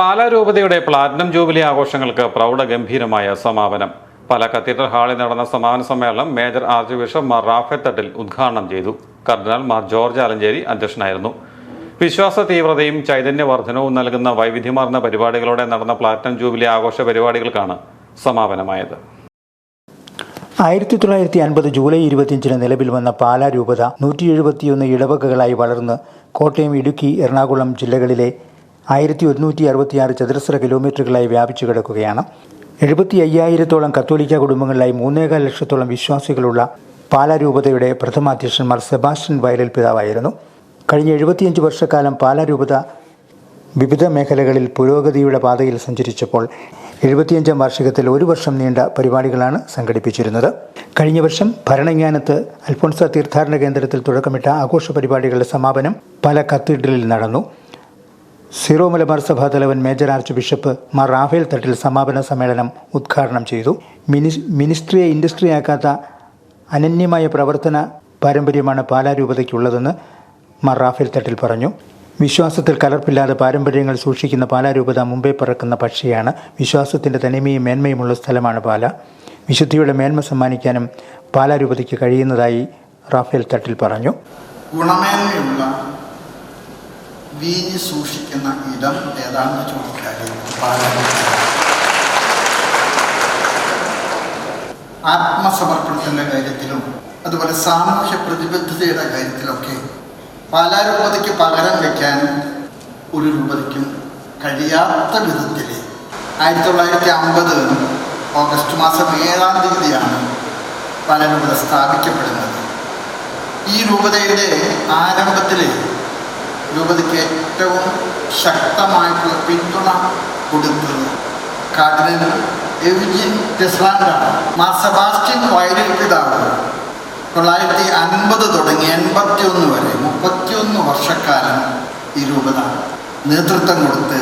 പാലാരൂപതയുടെ platinum jubilee ആഘോഷങ്ങൾക്ക് പ്രൗഢഗംഭീരമായ സമാപനം. പാല cathedral ഹാളിൽ നടന്ന സമാപന സമ്മേളനം major archbishop Mar Raphael Thattil ഉദ്ഘാടനം ചെയ്തു. കർദിനാൾ മാർ ജോർജ് ആലഞ്ചേരി അധ്യക്ഷനായിരുന്നു. വിശ്വാസ തീവ്രതയും ചൈതന്യവർദ്ധനവും നൽകുന്ന വൈവിധ്യമാർന്ന പരിപാടികളോടെ നടന്ന പ്ലാറ്റിനം ജൂബിലി ആഘോഷ പരിപാടികൾക്കാണ് സമാപനമായത്. ആയിരത്തി തൊള്ളായിരത്തി അൻപത് ജൂലൈ ഇരുപത്തിയഞ്ചിന് നിലവിൽ വന്ന പാലാ രൂപത നൂറ്റി എഴുപത്തിയൊന്ന് ഇടവകകളായി വളർന്ന് കോട്ടയം ഇടുക്കി എറണാകുളം ജില്ലകളിലെ ആയിരത്തി ഒരുന്നൂറ്റി അറുപത്തിയാറ് ചതുരശ്ര കിലോമീറ്ററുകളായി വ്യാപിച്ചു കിടക്കുകയാണ്. എഴുപത്തി അയ്യായിരത്തോളം കത്തോലിക്ക കുടുംബങ്ങളിലായി മൂന്നേകാൽ ലക്ഷത്തോളം വിശ്വാസികളുള്ള പാലാരൂപതയുടെ പ്രഥമാധ്യക്ഷന്മാർ സെബാസ്റ്റ്യൻ വയലിൽ പിതാവായിരുന്നു. കഴിഞ്ഞ എഴുപത്തിയഞ്ച് വർഷക്കാലം പാലാരൂപത വിവിധ മേഖലകളിൽ പുരോഗതിയുടെ പാതയിൽ സഞ്ചരിച്ചപ്പോൾ എഴുപത്തിയഞ്ചാം വാർഷികത്തിൽ ഒരു വർഷം നീണ്ട പരിപാടികളാണ് സംഘടിപ്പിച്ചിരുന്നത്. കഴിഞ്ഞ വർഷം ഭരണജ്ഞാനത്ത് അൽഫോൺസ തീർത്ഥാടന കേന്ദ്രത്തിൽ തുടക്കമിട്ട ആഘോഷ പരിപാടികളുടെ സമാപനം പല കത്തീഡ്രലിൽ നടന്നു. സീറോ മലബാർ സഭാ തലവൻ major archbishop Mar Raphael Thattil സമാപന സമ്മേളനം ഉദ്ഘാടനം ചെയ്തു. മിനി മിനിസ്ട്രിയെ ഇൻഡസ്ട്രിയാക്കാത്ത അനന്യമായ പ്രവർത്തന പാരമ്പര്യമാണ് പാലാ രൂപതയ്ക്കുള്ളതെന്ന് മാർ റാഫേൽ തട്ടിൽ പറഞ്ഞു. വിശ്വാസത്തിൽ കലർപ്പില്ലാതെ പാരമ്പര്യങ്ങൾ സൂക്ഷിക്കുന്ന പാലാ രൂപത മുമ്പേ പറക്കുന്ന പക്ഷിയാണ്. വിശ്വാസത്തിന്റെ തനിമയും മേന്മയുമുള്ള സ്ഥലമാണ് പാല. വിശുദ്ധിയുടെ മേന്മ സമ്മാനിക്കാനും പാലാ രൂപതയ്ക്ക് കഴിയുന്നതായി റാഫേൽ തട്ടിൽ പറഞ്ഞു. ഗുണമേന്മയുള്ള വീഞ്ഞ് സൂക്ഷിക്കുന്ന ഇടം ഏതാണെന്ന് ചോദിച്ചാൽ. ആത്മസമർപ്പണത്തിന്റെ കാര്യത്തിലും അതുപോലെ സാമൂഹ്യ പ്രതിബദ്ധതയുടെ കാര്യത്തിലൊക്കെ പാലാരൂപതയ്ക്ക് പകരം വയ്ക്കാൻ ഒരു രൂപതയ്ക്കും കഴിയാത്ത വിധത്തിൽ ആയിരത്തി തൊള്ളായിരത്തി അമ്പത് ഓഗസ്റ്റ് മാസം ഏഴാം തീയതിയാണ് പാലാരൂപത സ്ഥാപിക്കപ്പെടുന്നത് ഈ രൂപതയുടെ ആരംഭത്തിൽ രൂപതയ്ക്ക് ഏറ്റവും ശക്തമായിട്ടുള്ള പിന്തുണ കൊടുത്തത് കാർഡിനൽ എവിജിൻ ടെസ്ലാൻഡാണ് മാർ സെബാസ്റ്റ്യൻ പിതാവ്. തൊള്ളായിരത്തി അൻപത് തുടങ്ങി എൺപത്തി ഒന്ന് വരെ മുപ്പത്തിയൊന്ന് വർഷക്കാലം ഈ രൂപത നേതൃത്വം കൊടുത്ത്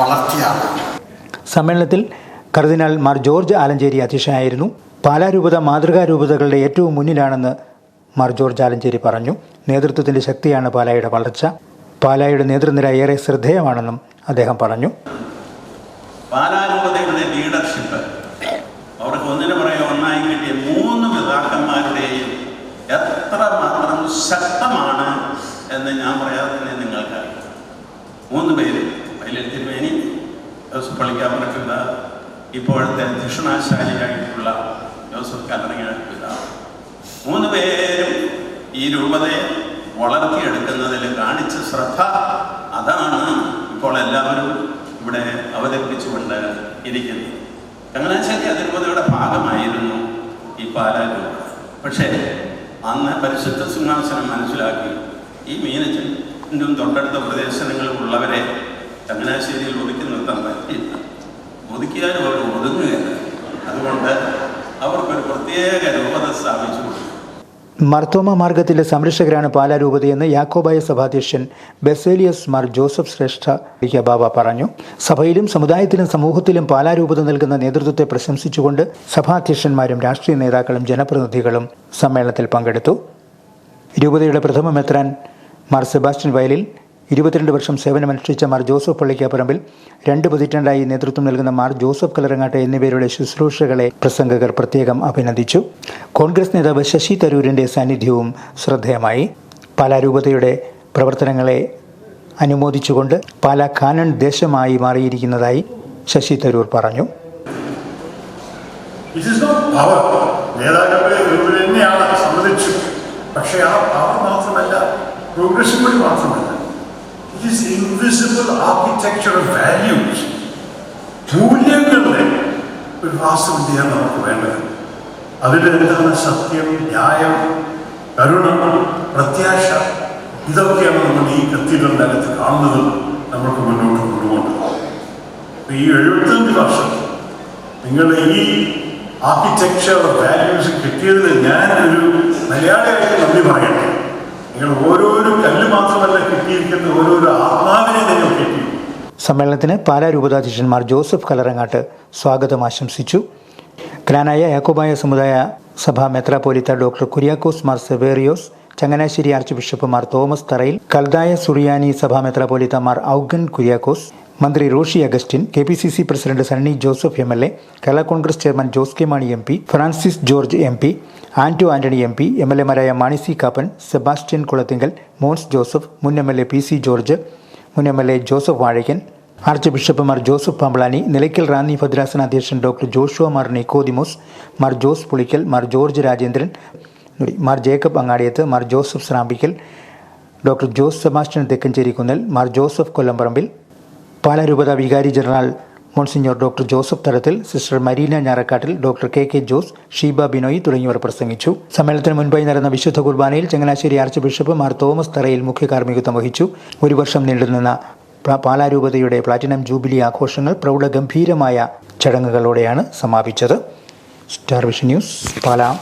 വളർത്തിയാണ് സമ്മേളനത്തിൽ കർദിനാൾ മാർ ജോർജ് ആലഞ്ചേരി അധ്യക്ഷനായിരുന്നു. പാലാരൂപത മാതൃകാ രൂപതകളുടെ ഏറ്റവും മുന്നിലാണെന്ന് മാർ ജോർജ് ആലഞ്ചേരി പറഞ്ഞു നേതൃത്വത്തിന്റെ ശക്തിയാണ് പാലായുടെ വളർച്ച. പാലായുടെ നേതൃനിര ഏറെ ശ്രദ്ധേയമാണെന്നും അദ്ദേഹം പറഞ്ഞു. പാലാരൂപതയുടെ ലീഡർഷിപ്പ് അവർക്ക് ഒന്നിനു പറയാൻ ഒന്നായി കിട്ടിയ മൂന്ന് പിതാക്കന്മാരുടെയും എത്ര മാത്രം ശക്തമാണ് എന്ന് ഞാൻ പറയാതെ തന്നെ നിങ്ങൾക്കറിയാം. മൂന്ന് പേര്. വയലിൽ തിരുവേനി ജോസഫ് പള്ളിക്കാപ്പുറക്കുള്ള ഇപ്പോഴത്തെ ദക്ഷിണാശാലിയായിട്ടുള്ള ജോസഫ് കല്ലറങ്ങ പിതാവ്. മൂന്ന് പേരും ഈ രൂപതയെ വളർത്തിയെടുക്കുന്നതിൽ കാണിച്ച ശ്രദ്ധ അതാണ് ഇപ്പോൾ എല്ലാവരും ഇവിടെ അവതരിപ്പിച്ചുകൊണ്ട് ഇരിക്കുന്നത്. ചങ്ങനാശ്ശേരി അതിരൂപതയുടെ ഭാഗമായിരുന്നു ഈ പാലാ രൂപത പക്ഷേ അന്ന് പരിശുദ്ധ സിംഹാസനം മനസ്സിലാക്കി ഈ മീനച്ചിനും തൊട്ടടുത്ത പ്രദേശങ്ങളും ഉള്ളവരെ ചങ്ങനാശ്ശേരിയിൽ ഒതുക്കി നിർത്താൻ പറ്റില്ല ഒതുക്കിയാലും അവർ ഒതുങ്ങുകയാണ് അതുകൊണ്ട് അവർക്കൊരു പ്രത്യേക മർത്തോമ മാർഗത്തിലെ സംരക്ഷകരാണ് പാലാ രൂപതയെന്ന് യാക്കോബായ സഭാധ്യക്ഷൻ ബെസേലിയസ് മാർ ജോസഫ് ശ്രേഷ്ഠ ബാബ പറഞ്ഞു. സഭയിലും സമുദായത്തിലും സമൂഹത്തിലും പാലാ രൂപത നൽകുന്ന നേതൃത്വത്തെ പ്രശംസിച്ചുകൊണ്ട് സഭാധ്യക്ഷന്മാരും രാഷ്ട്രീയ നേതാക്കളും ജനപ്രതിനിധികളും സമ്മേളനത്തിൽ പങ്കെടുത്തു. രൂപതയുടെ പ്രഥമ മെത്രാൻ മാർ സെബാസ്റ്റ്യൻ വയലിൽ ഇരുപത്തിരണ്ട് വർഷം സേവനമനുഷ്ഠിച്ച മാർ ജോസഫ് പള്ളിക്കാപ്പറമ്പിൽ രണ്ട് പതിറ്റാണ്ടായി നേതൃത്വം നൽകുന്ന മാർ ജോസഫ് കലറങ്ങാട്ടെ എന്നിവരുടെ ശുശ്രൂഷകളെ പ്രസംഗകർ പ്രത്യേകം അഭിനന്ദിച്ചു. കോൺഗ്രസ് നേതാവ് ശശി തരൂരിന്റെ സാന്നിധ്യവും ശ്രദ്ധേയമായി. പാലാരൂപതയുടെ പ്രവർത്തനങ്ങളെ അനുമോദിച്ചുകൊണ്ട് പാലാ കാനൺ ദേശമായി മാറിയിരിക്കുന്നതായി ശശി തരൂർ പറഞ്ഞു. പക്ഷേ ആ പവർ മാത്രമല്ല പ്രോഗ്രഷൻ കൂടി മാത്രമല്ല. It invisible architecture of values. മൂല്യങ്ങളുടെ ഒരു വാസ്തുവിദ്യയാണ് നമുക്ക് വേണ്ടത്? അതിലെന്താണ് സത്യം ന്യായം കരുണ പ്രത്യാശ? ഇതൊക്കെയാണ് നമ്മൾ ഈ കത്തീഡ്രലിന്റെ അകത്ത് കാണുന്നത്. നമ്മൾക്ക് മുന്നോട്ട് കൊണ്ടുപോകുന്നത് ഈ എഴുപത്തഞ്ച് വർഷം നിങ്ങളുടെ ഈ ആർക്കിടെക്ചർ വാല്യൂസ് കിട്ടിയതിൽ ഞാൻ ഒരു മലയാളിയായിട്ട് നന്ദി പറയട്ടെ. ആത്മാവിനെ സമ്മേളനത്തിന് പാലാ രൂപതാധ്യക്ഷന്മാർ ജോസഫ് കലറങ്ങാട്ട് സ്വാഗതം ആശംസിച്ചു. ഗ്രാനായ യാക്കോബായ സമുദായ സഭ മെത്രാപോലിത്ത doctor Kuriakose Mar Severios Changanassery archbishop Mar Thomas Tharayil കൽദായ സുറിയാനി സഭാ മെത്രാപോലിത്ത മാർ ഔഗൻ കുര്യാക്കോസ് മന്ത്രി Roshy Augustine K P C C president Sunny Joseph M L A Kerala Congress chairman Jose K Mani M P Francis George M P Anto Antony M P M L എമാരായ Mani C Kappan Sebastian Kulathingal Mons Joseph മുൻ M L A P C George മുൻ M L A Joseph Vazhakkan arch ബിഷപ്പുമാർ ജോസഫ് പാമ്പളാനി നിലയ്ക്കൽ റാന്നി ഭദ്രാസന അധ്യക്ഷൻ doctor Joshua Mar Nicodemos Mar Jose Pulickal Mar George Rajendran Mar Jacob Angadiath Mar Joseph Srampickal doctor Jose Sebastian Thekkanchery Kunnal Mar Joseph Kollamparambil പാലരൂപത വികാരി general monsignor doctor Joseph Tharathil sister Marina Njarakkattil doctor K K Jose Sheeba Binoy തുടങ്ങിയവർ പ്രസംഗിച്ചു. സമ്മേളനത്തിന് മുൻപായി നടന്ന വിശുദ്ധ കുർബാനയിൽ ചങ്ങനാശ്ശേരി ആർച്ച് ബിഷപ്പ് മാർ തോമസ് തറയിൽ മുഖ്യ കാർമ്മികത്വം വഹിച്ചു. ഒരു വർഷം നീണ്ടുനിന്ന പ്ല- പാലാരൂപതയുടെ പ്ലാറ്റിനം ജൂബിലി ആഘോഷങ്ങൾ പ്രൗഢഗംഭീരമായ ചടങ്ങുകളോടെയാണ് സമാപിച്ചത്. Star vision news Pala.